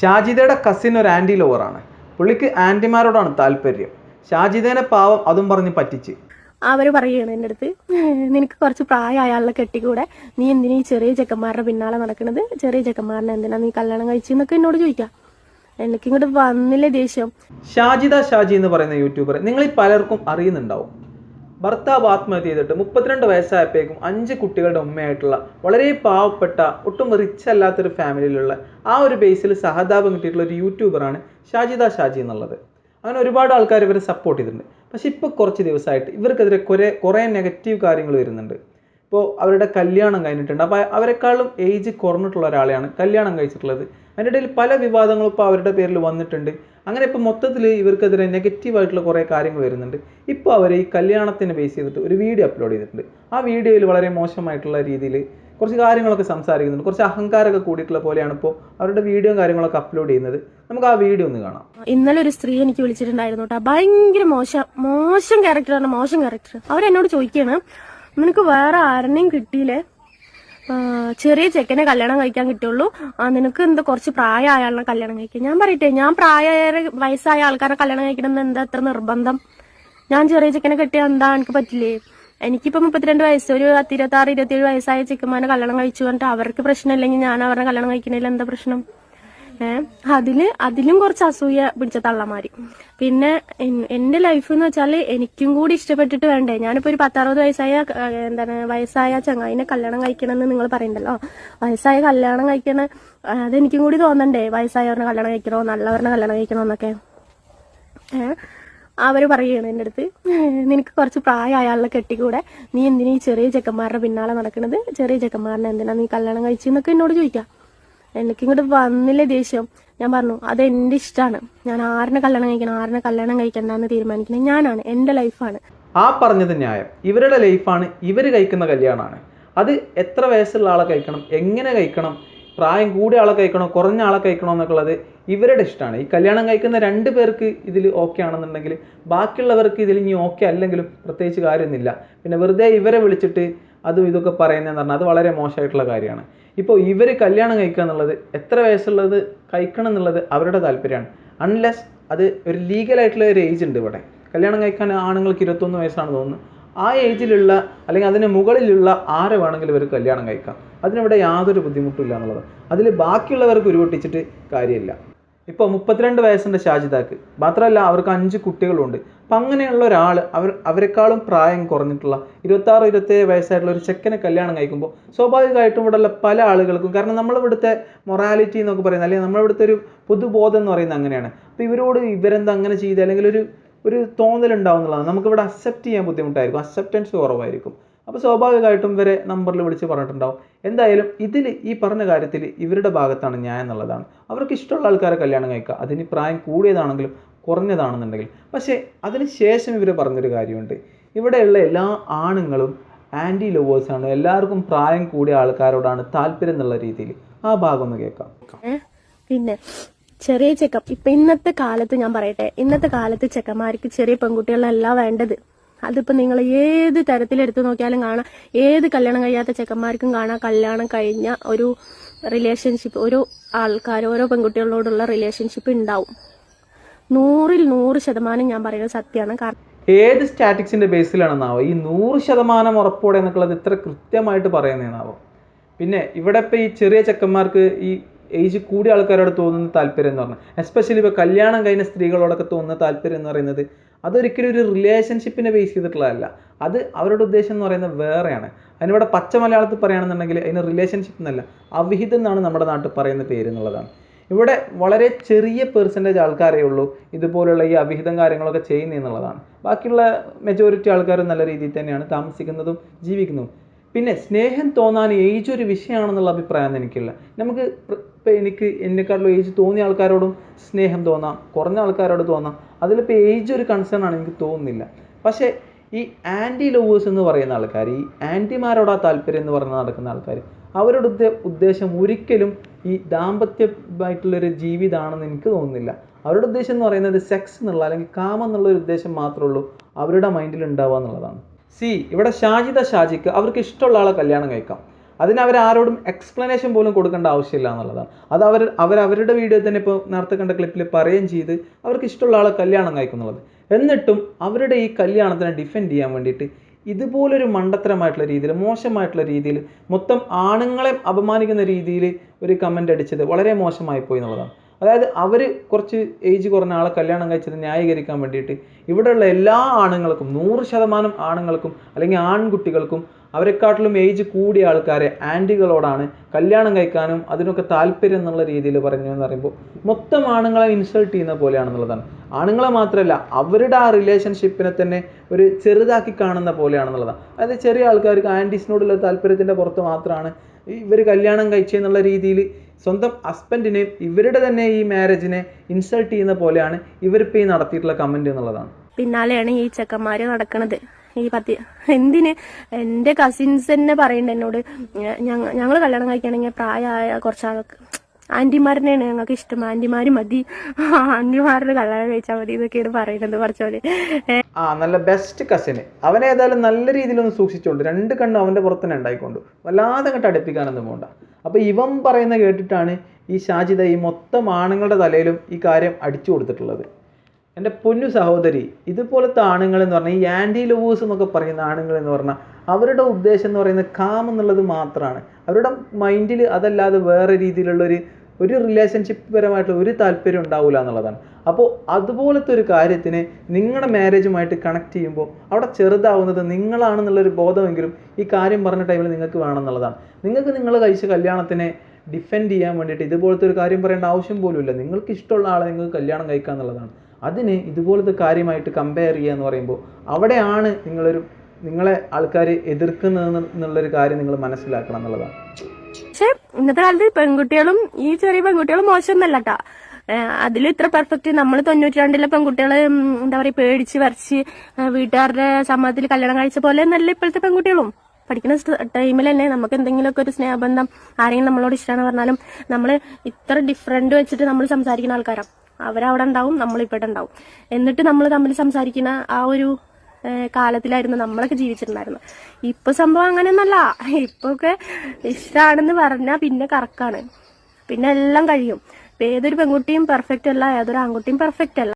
ഷാജിദയുടെ cousin ഒരു anti ലോവറാണ് പുള്ളിക്ക് ആന്റിമാരോടാണ് താല്പര്യം. ഷാജിദേനെ പാവം അതും പറഞ്ഞ് പറ്റിച്ച്. അവർ പറയുകയാണ് എന്റെ അടുത്ത് നിനക്ക് കുറച്ച് പ്രായമായ ആളെ കെട്ടിക്കൂടെ? നീ എന്തിനാ ചെറിയ ചെക്കന്മാരുടെ പിന്നാലെ നടക്കുന്നത് ചെറിയ ചെക്കന്മാരനെ എന്തിനാ നീ കല്യാണം കഴിച്ചെന്നൊക്കെ എന്നോട് ചോദിക്കാം. എനിക്ക് ഇങ്ങോട്ട് വന്നില്ലേ ദേഷ്യം. ഷാജിദ ഷാജി എന്ന് പറയുന്ന യൂട്യൂബർ നിങ്ങളിൽ പലർക്കും അറിയുന്നുണ്ടാവും. ഭർത്താവ് ആത്മഹത്യ ചെയ്തിട്ട് മുപ്പത്തിരണ്ട് വയസ്സായപ്പോഴേക്കും അഞ്ച് കുട്ടികളുടെ ഉമ്മയായിട്ടുള്ള വളരെ പാവപ്പെട്ട ഒട്ടും റിച്ച് അല്ലാത്തൊരു ഫാമിലിയിലുള്ള ആ ഒരു ബേസിൽ സഹതാപം കിട്ടിയിട്ടുള്ള ഒരു യൂട്യൂബറാണ് ഷാജിദ ഷാജി എന്നുള്ളത്. അങ്ങനെ ഒരുപാട് ആൾക്കാർ ഇവരെ സപ്പോർട്ട് ചെയ്തിട്ടുണ്ട്. പക്ഷേ ഇപ്പോൾ കുറച്ച് ദിവസമായിട്ട് ഇവർക്കെതിരെ കുറേ കുറേ നെഗറ്റീവ് കാര്യങ്ങൾ വരുന്നുണ്ട്. ഇപ്പോൾ അവരുടെ കല്യാണം കഴിഞ്ഞിട്ടുണ്ട്. അപ്പോൾ അവരെക്കാളും ഏജ് കുറഞ്ഞിട്ടുള്ള ഒരാളെയാണ് കല്യാണം കഴിച്ചിട്ടുള്ളത്. അതിന്റെ ഇടയിൽ പല വിവാദങ്ങളും ഇപ്പോൾ അവരുടെ പേരിൽ വന്നിട്ടുണ്ട്. അങ്ങനെ ഇപ്പോൾ മൊത്തത്തിൽ ഇവർക്കെതിരെ നെഗറ്റീവായിട്ടുള്ള കുറേ കാര്യങ്ങൾ വരുന്നുണ്ട്. ഇപ്പോൾ അവർ ഈ കല്യാണത്തിന് ബേസ് ചെയ്തിട്ട് ഒരു വീഡിയോ അപ്ലോഡ് ചെയ്തിട്ടുണ്ട്. ആ വീഡിയോയിൽ വളരെ മോശമായിട്ടുള്ള രീതിയിൽ കുറച്ച് കാര്യങ്ങളൊക്കെ സംസാരിക്കുന്നുണ്ട്. കുറച്ച് അഹങ്കാരമൊക്കെ കൂടിയിട്ടുള്ള പോലെയാണ് ഇപ്പോൾ അവരുടെ വീഡിയോയും കാര്യങ്ങളൊക്കെ അപ്ലോഡ് ചെയ്യുന്നത്. നമുക്ക് ആ വീഡിയോ ഒന്ന് കാണാം. ഇന്നലെ ഒരു സ്ത്രീ എനിക്ക് വിളിച്ചിട്ടുണ്ടായിരുന്നു കേട്ടോ ഭയങ്കര മോശം മോശം ക്യാരക്ടറാണ് മോശം ക്യാരക്ടർ അവരെന്നോട് ചോദിക്കുകയാണ് നിനക്ക് വേറെ ആരെയും കിട്ടിയില്ലേ? ചെറിയ ചെക്കനെ കല്യാണം കഴിക്കാൻ കിട്ടുള്ളൂ നിനക്ക് എന്താ കുറച്ച് പ്രായമായ ആളിനെ കല്യാണം കഴിക്കാൻ? ഞാൻ പറയട്ടെ ഞാൻ പ്രായമായ വയസ്സായ ആൾക്കാരെ കല്യാണം കഴിക്കണം എന്താ അത്ര നിർബന്ധം? ഞാൻ ചെറിയ ചെക്കനെ കിട്ടിയാൽ എന്താ എനിക്ക് പറ്റില്ലേ? എനിക്കിപ്പോ മുപ്പത്തിരണ്ട് വയസ്സ് ഒരു പത്ത് ഇരുപത്തി ആറ് ഇരുപത്തിയേഴ് വയസ്സായ ചെക്കന്മാരെ കല്യാണം കഴിച്ചു പറഞ്ഞിട്ട് അവർക്ക് പ്രശ്നമില്ലെങ്കിൽ ഞാൻ അവരുടെ കല്യാണം കഴിക്കണതിൽ എന്താ പ്രശ്നം? അതിൽ അതിലും കുറച്ച് അസൂയ പിടിച്ച തള്ളമാരി. പിന്നെ എന്റെ ലൈഫ് എന്ന് വെച്ചാൽ എനിക്കും കൂടി ഇഷ്ടപ്പെട്ടിട്ട് വേണ്ടേ? ഞാനിപ്പോ ഒരു പത്താറുപത് വയസ്സായ എന്താണ് വയസ്സായ ചങ്ങായിനെ കല്യാണം കഴിക്കണം എന്ന് നിങ്ങൾ പറയണ്ടല്ലോ? വയസ്സായ കല്യാണം കഴിക്കണ അതെനിക്കും കൂടി തോന്നണ്ടേ? വയസ്സായവരുടെ കല്യാണം കഴിക്കണോ? നല്ലവരുടെ കല്യാണം കഴിക്കണോ എന്നൊക്കെ അവർ പറയുകയാണ് എന്റെ അടുത്ത് നിനക്ക് കുറച്ച് പ്രായമായ അയാളെ കെട്ടിക്കൂടെ? നീ എന്തിനാ ഈ ചെറിയ ചെക്കന്മാരുടെ പിന്നാലെ നടക്കുന്നത് ചെറിയ ചെക്കന്മാരനെ എന്തിനാ നീ കല്യാണം കഴിച്ചെന്നൊക്കെ എന്നോട് ചോദിക്കാം. എനിക്ക് ഇങ്ങോട്ട് വന്നില്ല ദേഷ്യം. ഞാൻ പറഞ്ഞു അത് എന്റെ ഇഷ്ടമാണ് ഞാൻ ആറിനെ കല്യാണം കഴിക്കണം ആറിനെ കല്യാണം കഴിക്കണ്ടെന്ന് തീരുമാനിക്കുന്നത് ഞാനാണ് എന്റെ ലൈഫാണ്. ആ പറഞ്ഞത് ന്യായം. ഇവരുടെ ലൈഫാണ് ഇവർ കഴിക്കുന്ന കല്യാണമാണ് അത് എത്ര വയസ്സുള്ള ആളെ കഴിക്കണം എങ്ങനെ കഴിക്കണം പ്രായം കൂടിയ ആളെ കഴിക്കണോ കുറഞ്ഞ ആളെ കഴിക്കണോ എന്നൊക്കെ ഉള്ളത് ഇവരുടെ ഇഷ്ടമാണ് ഈ കല്യാണം കഴിക്കുന്ന രണ്ട് പേർക്ക് ഇതിൽ ഓക്കെ ആണെന്നുണ്ടെങ്കിൽ ബാക്കിയുള്ളവർക്ക് ഇതിൽ ഇനി ഓക്കെ അല്ലെങ്കിലും പ്രത്യേകിച്ച് കാര്യമൊന്നുമില്ല. പിന്നെ വെറുതെ ഇവരെ വിളിച്ചിട്ട് അതും ഇതൊക്കെ പറയുന്നതെന്ന് പറഞ്ഞാൽ അത് വളരെ മോശമായിട്ടുള്ള കാര്യമാണ്. ഇപ്പോൾ ഇവർ കല്യാണം കഴിക്കുക എന്നുള്ളത് എത്ര വയസ്സുള്ളത് കഴിക്കണം എന്നുള്ളത് അവരുടെ താല്പര്യമാണ്. അൺലെസ് അത് ഒരു ലീഗലായിട്ടുള്ള ഒരു ഏജ് ഉണ്ട് ഇവിടെ. കല്യാണം കഴിക്കാൻ ആണുങ്ങൾക്ക് ഇരുപത്തൊന്ന് വയസ്സാണ് തോന്നുന്നു. ആ ഏജിലുള്ള അല്ലെങ്കിൽ അതിന് മുകളിലുള്ള ആരെ വേണമെങ്കിലും ഇവർ കല്യാണം കഴിക്കാം. അതിനിവിടെ യാതൊരു ബുദ്ധിമുട്ടും ഇല്ല എന്നുള്ളത്. അതിൽ ബാക്കിയുള്ളവർക്ക് ഉരുപൊട്ടിച്ചിട്ട് കാര്യമില്ല. ഇപ്പോൾ മുപ്പത്തിരണ്ട് വയസ്സുണ്ട് ഷാജിദാക്ക്. മാത്രമല്ല അവർക്ക് അഞ്ച് കുട്ടികളുണ്ട്. അപ്പം അങ്ങനെയുള്ള ഒരാൾ അവർ അവരെക്കാളും പ്രായം കുറഞ്ഞിട്ടുള്ള ഇരുപത്താറ് ഇരുപത്തേഴ് വയസ്സായിട്ടുള്ള ഒരു ചെക്കനെ കല്യാണം കഴിക്കുമ്പോൾ സ്വാഭാവികമായിട്ടും ഇവിടെയുള്ള പല ആളുകൾക്കും കാരണം നമ്മളിവിടുത്തെ മൊറാലിറ്റി എന്നൊക്കെ പറയുന്നത് അല്ലെങ്കിൽ നമ്മളിവിടുത്തെ ഒരു പൊതുബോധം എന്ന് പറയുന്നത് അങ്ങനെയാണ്. അപ്പോൾ ഇവരോട് ഇവരെന്താ അങ്ങനെ ചെയ്ത്? അല്ലെങ്കിൽ ഒരു ഒരു തോന്നലുണ്ടാവും നമുക്കിവിടെ അക്സെപ്റ്റ് ചെയ്യാൻ ബുദ്ധിമുട്ടായിരിക്കും. അക്സെപ്റ്റൻസ് കുറവായിരിക്കും. അപ്പോൾ സ്വാഭാവികമായിട്ടും വരെ നമ്പറിൽ വിളിച്ച് പറഞ്ഞിട്ടുണ്ടാവും. എന്തായാലും ഇതിൽ ഈ പറഞ്ഞ കാര്യത്തിൽ ഇവരുടെ ഭാഗത്താണ് ന്യായം എന്നുള്ളതാണ്. അവർക്ക് ഇഷ്ടമുള്ള ആൾക്കാരെ കല്യാണം കഴിക്കുക. അതിന് പ്രായം കൂടിയതാണെങ്കിലും കുറഞ്ഞതാണെന്നുണ്ടെങ്കിൽ. പക്ഷേ അതിന് ശേഷം ഇവർ പറഞ്ഞൊരു കാര്യമുണ്ട്. ഇവിടെയുള്ള എല്ലാ ആണുങ്ങളും ആന്റി ലവേഴ്സാണ് എല്ലാവർക്കും പ്രായം കൂടിയ ആൾക്കാരോടാണ് താല്പര്യം എന്നുള്ള രീതിയിൽ ആ ഭാഗം ഒന്ന് കേൾക്കാം പിന്നെ ചെറിയ ചെക്കം ഇപ്പൊ ഇന്നത്തെ കാലത്ത് ഞാൻ പറയട്ടെ ഇന്നത്തെ കാലത്ത് ചെക്കന്മാർക്ക് ചെറിയ പെൺകുട്ടികളല്ല വേണ്ടത്. അതിപ്പോ നിങ്ങൾ ഏത് തരത്തിലെടുത്ത് നോക്കിയാലും കാണാം. ഏത് കല്യാണം കഴിയാത്ത ചെക്കന്മാർക്കും കാണാം. കല്യാണം കഴിഞ്ഞ ഒരു റിലേഷൻഷിപ്പ് ഒരു ആൾക്കാർ ഓരോ പെൺകുട്ടികളോടുള്ള റിലേഷൻഷിപ്പ് ഉണ്ടാവും. നൂറിൽ നൂറ് ശതമാനം ഞാൻ പറയുന്നത് സത്യമാണ്. കാരണം ഏത് സ്റ്റാറ്റിക്സിന്റെ ബേസിലാണ് ബേസിലാണെന്നാവോ? ഈ നൂറ് ശതമാനം ഉറപ്പോടെ എന്നുള്ളത് ഇത്ര കൃത്യമായിട്ട് പറയുന്നതെന്നാവോ പിന്നെ ഇവിടെ ഇപ്പോൾ ഈ ചെറിയ ചെക്കന്മാർക്ക് ഈ ഏജ് കൂടിയ ആൾക്കാരോട് തോന്നുന്ന താല്പര്യം എന്ന് പറഞ്ഞാൽ എസ്പെഷ്യലി ഇപ്പോൾ കല്യാണം കഴിഞ്ഞ സ്ത്രീകളോടൊക്കെ തോന്നുന്ന താല്പര്യം എന്ന് പറയുന്നത് അതൊരിക്കലും ഒരു റിലേഷൻഷിപ്പിനെ ബേസ് ചെയ്തിട്ടുള്ളതല്ല. അത് അവരുടെ ഉദ്ദേശം എന്ന് പറയുന്നത് വേറെയാണ്. അതിനിവിടെ പച്ച മലയാളത്തിൽ പറയുകയാണെന്നുണ്ടെങ്കിൽ അതിന് റിലേഷൻഷിപ്പ് എന്നല്ല അവിഹിതം എന്നാണ് നമ്മുടെ നാട്ടിൽ പറയുന്ന പേര് എന്നുള്ളതാണ്. ഇവിടെ വളരെ ചെറിയ പെർസെന്റേജ് ആൾക്കാരേ ഉള്ളൂ ഇതുപോലുള്ള ഈ അവിഹിതം കാര്യങ്ങളൊക്കെ ചെയ്യുന്നത് എന്നുള്ളതാണ് ബാക്കിയുള്ള മെജോറിറ്റി ആൾക്കാരും നല്ല രീതിയിൽ തന്നെയാണ് താമസിക്കുന്നതും ജീവിക്കുന്നതും. പിന്നെ സ്നേഹം തോന്നാൻ ഏജ് ഒരു വിഷയമാണെന്നുള്ള അഭിപ്രായം എനിക്കില്ല. നമുക്ക് ഇപ്പം എനിക്ക് എന്നെക്കാളും ഏജ് തോന്നിയ ആൾക്കാരോടും സ്നേഹം തോന്നാം കുറഞ്ഞ ആൾക്കാരോട് തോന്നാം. അതിലിപ്പോൾ ഏജ് ഒരു കൺസേൺ ആണ് എനിക്ക് തോന്നുന്നില്ല. പക്ഷേ ഈ ആന്റി ലവേഴ്സ് എന്ന് പറയുന്ന ആൾക്കാർ ഈ ആന്റിമാരോടാ താല്പര്യം എന്ന് പറഞ്ഞ് നടക്കുന്ന ആൾക്കാർ അവരുടെ ഉദ്ദേ- ഉദ്ദേശം ഒരിക്കലും ഈ ദാമ്പത്യമായിട്ടുള്ളൊരു ജീവിതമാണെന്ന് എനിക്ക് തോന്നുന്നില്ല. അവരുടെ ഉദ്ദേശം എന്ന് പറയുന്നത് സെക്സ് എന്നുള്ള അല്ലെങ്കിൽ കാമം എന്നുള്ള ഒരു ഉദ്ദേശം മാത്രമേ ഉള്ളൂ. അവരുടെ മൈൻഡിൽ ഉണ്ടാവുക എന്നുള്ളതാണ്. സി ഇവിടെ ഷാജിദ ഷാജിക്ക് അവർക്ക് ഇഷ്ടമുള്ള ആളെ കല്യാണം കഴിക്കാം. അതിന് അവർ ആരോടും എക്സ്പ്ലനേഷൻ പോലും കൊടുക്കേണ്ട ആവശ്യമില്ല എന്നുള്ളതാണ്. അത് അവർ അവർ അവരുടെ വീഡിയോ തന്നെ ഇപ്പോൾ നേരത്തെ കണ്ട ക്ലിപ്പിൽ പറയുകയും ചെയ്ത് അവർക്ക് ഇഷ്ടമുള്ള ആളെ കല്യാണം കഴിക്കുന്നുള്ളത് എന്നിട്ടും അവരുടെ ഈ കല്യാണത്തിനെ ഡിഫെൻഡ് ചെയ്യാൻ വേണ്ടിയിട്ട് ഇതുപോലൊരു മണ്ടത്തരമായിട്ടുള്ള രീതിയിൽ മോശമായിട്ടുള്ള രീതിയിൽ മൊത്തം ആണുങ്ങളെ അപമാനിക്കുന്ന രീതിയിൽ ഒരു കമന്റ് അടിച്ചത് വളരെ മോശമായി പോയി എന്നുള്ളതാണ്. അതായത് അവർ കുറച്ച് ഏജ് കുറഞ്ഞ ആളെ കല്യാണം കഴിച്ചത് ന്യായീകരിക്കാൻ വേണ്ടിയിട്ട് ഇവിടെയുള്ള എല്ലാ ആണുങ്ങൾക്കും നൂറ് ശതമാനം ആണുങ്ങൾക്കും അല്ലെങ്കിൽ ആൺകുട്ടികൾക്കും അവരെക്കാട്ടിലും ഏജ് കൂടിയ ആൾക്കാരെ ആന്റികളോടാണ് കല്യാണം കഴിക്കാനും അതിനൊക്കെ താല്പര്യം എന്നുള്ള രീതിയിൽ പറഞ്ഞു എന്ന് പറയുമ്പോൾ മൊത്തം ആണുങ്ങളെ ഇൻസൾട്ട് ചെയ്യുന്ന പോലെയാണെന്നുള്ളതാണ്. ആണുങ്ങളെ മാത്രമല്ല അവരുടെ ആ റിലേഷൻഷിപ്പിനെ തന്നെ ഒരു ചെറുതാക്കി കാണുന്ന പോലെയാണെന്നുള്ളതാണ്. അതായത് ചെറിയ ആൾക്കാർക്ക് ആന്റീസിനോടുള്ള താല്പര്യത്തിന്റെ പുറത്ത് മാത്രമാണ് ഇവർ കല്യാണം കഴിച്ചെന്നുള്ള രീതിയിൽ സ്വന്തം ഹസ്ബൻഡിനെയും ഇവരുടെ തന്നെ ഈ മാരേജിനെ ഇൻസൾട്ട് ചെയ്യുന്ന പോലെയാണ് ഇവരിപ്പോൾ ഈ നടത്തിയിട്ടുള്ള കമന്റ് എന്നുള്ളതാണ്. പിന്നാലെയാണ് ഈ ചെക്കന്മാര് നടക്കുന്നത് ഈ പത്തി എന്തിന്? എന്റെ കസിൻസ് തന്നെ പറയുന്നുണ്ട് എന്നോട്. ഞങ്ങൾ കല്യാണം കഴിക്കണമെങ്കിൽ പ്രായമായ കുറച്ച് ആന്റിമാരനെയാണ് ഞങ്ങൾക്ക് ഇഷ്ടം. ആന്റിമാര് മതി. ആന്റിമാരുടെ കല്യാണം കഴിച്ചാൽ മതി എന്നൊക്കെയാണ് പറയുന്നത് കുറച്ചോൽ ആ നല്ല ബെസ്റ്റ് കസിൻ അവനെ ഏതായാലും നല്ല രീതിയിലൊന്ന് സൂക്ഷിച്ചോണ്ട് രണ്ട് കണ്ണും അവന്റെ പുറത്ത് തന്നെ ഉണ്ടായിക്കൊണ്ട് വല്ലാതെ അങ്ങോട്ട് അടുപ്പിക്കാനൊന്നും പോണ്ട. അപ്പോൾ ഇവൻ പറയുന്ന കേട്ടിട്ടാണ് ഈ ഷാജിദ ഈ മൊത്തം ആണുങ്ങളുടെ തലയിലും ഈ കാര്യം അടിച്ചു കൊടുത്തിട്ടുള്ളത്. എന്റെ പൊന്നു സഹോദരി ഇതുപോലത്തെ ആണുങ്ങൾ എന്ന് പറഞ്ഞാൽ ഈ ആന്റി ലവേഴ്സ് എന്നൊക്കെ പറയുന്ന ആണുങ്ങൾ എന്ന് പറഞ്ഞാൽ അവരുടെ ഉദ്ദേശം എന്ന് പറയുന്നത് കാം എന്നുള്ളത് മാത്രമാണ് അവരുടെ മൈൻഡിൽ അതല്ലാതെ വേറെ രീതിയിലുള്ളൊരു ഒരു റിലേഷൻഷിപ്പ് പരമായിട്ടുള്ള ഒരു താല്പര്യം ഉണ്ടാവില്ല എന്നുള്ളതാണ്. അപ്പോൾ അതുപോലത്തെ ഒരു കാര്യത്തിന് നിങ്ങളുടെ മാരേജുമായിട്ട് കണക്ട് ചെയ്യുമ്പോൾ അവിടെ ചെറുതാവുന്നത് നിങ്ങളാണെന്നുള്ളൊരു ബോധമെങ്കിലും ഈ കാര്യം പറഞ്ഞ ടൈമിൽ നിങ്ങൾക്ക് വേണമെന്നുള്ളതാണ് നിങ്ങൾക്ക് നിങ്ങൾ കഴിച്ച കല്യാണത്തിനെ ഡിഫെൻഡ് ചെയ്യാൻ വേണ്ടിയിട്ട് ഇതുപോലത്തെ ഒരു കാര്യം പറയേണ്ട ആവശ്യം പോലുമില്ല നിങ്ങൾക്ക് ഇഷ്ടമുള്ള ആളെ നിങ്ങൾക്ക് കല്യാണം കഴിക്കുക എന്നുള്ളതാണ് അതിന് ഇതുപോലത്തെ കാര്യമായിട്ട് കമ്പയർ ചെയ്യുക എന്ന് പറയുമ്പോൾ അവിടെയാണ് നിങ്ങളൊരു നിങ്ങളെ ആൾക്കാർ എതിർക്കുന്നത് എന്നുള്ളൊരു കാര്യം നിങ്ങൾ മനസ്സിലാക്കണം എന്നുള്ളതാണ്. പക്ഷെ ഇന്നത്തെ കാലത്ത് പെൺകുട്ടികളും ഈ ചെറിയ പെൺകുട്ടികളും മോശമൊന്നല്ല കേട്ടാ അതിൽ ഇത്ര പെർഫെക്റ്റ് നമ്മൾ തൊണ്ണൂറ്റി രണ്ടിലെ പെൺകുട്ടികൾ എന്താ പറയാ പേടിച്ച് വരച്ച് വീട്ടുകാരുടെ സമ്മതത്തിൽ കല്യാണം കഴിച്ച പോലെ നല്ല ഇപ്പോഴത്തെ പെൺകുട്ടികളും. പഠിക്കുന്ന ടൈമിൽ തന്നെ നമുക്ക് എന്തെങ്കിലുമൊക്കെ ഒരു സ്നേഹബന്ധം ആരെങ്കിലും നമ്മളോട് ഇഷ്ടമാണ് പറഞ്ഞാലും നമ്മൾ ഇത്ര ഡിഫറെന്റ് വെച്ചിട്ട് നമ്മൾ സംസാരിക്കുന്ന ആൾക്കാരാണ് അവരവിടെ ഉണ്ടാവും നമ്മൾ ഉണ്ടാവും. എന്നിട്ട് നമ്മൾ തമ്മിൽ സംസാരിക്കുന്ന ആ ഒരു കാലത്തിലായിരുന്നു നമ്മളൊക്കെ ജീവിച്ചിട്ടുണ്ടായിരുന്നത്. ഇപ്പൊ സംഭവം അങ്ങനെയൊന്നല്ല. ഇപ്പൊ ഒക്കെ ഇഷ്ടമാണെന്ന് പറഞ്ഞാൽ പിന്നെ കറക്കാണ്. പിന്നെ എല്ലാം കഴിയും. ഏതൊരു പെൺകുട്ടിയും പെർഫെക്റ്റ് അല്ല ഏതൊരു ആൺകുട്ടിയും പെർഫെക്റ്റ് അല്ല.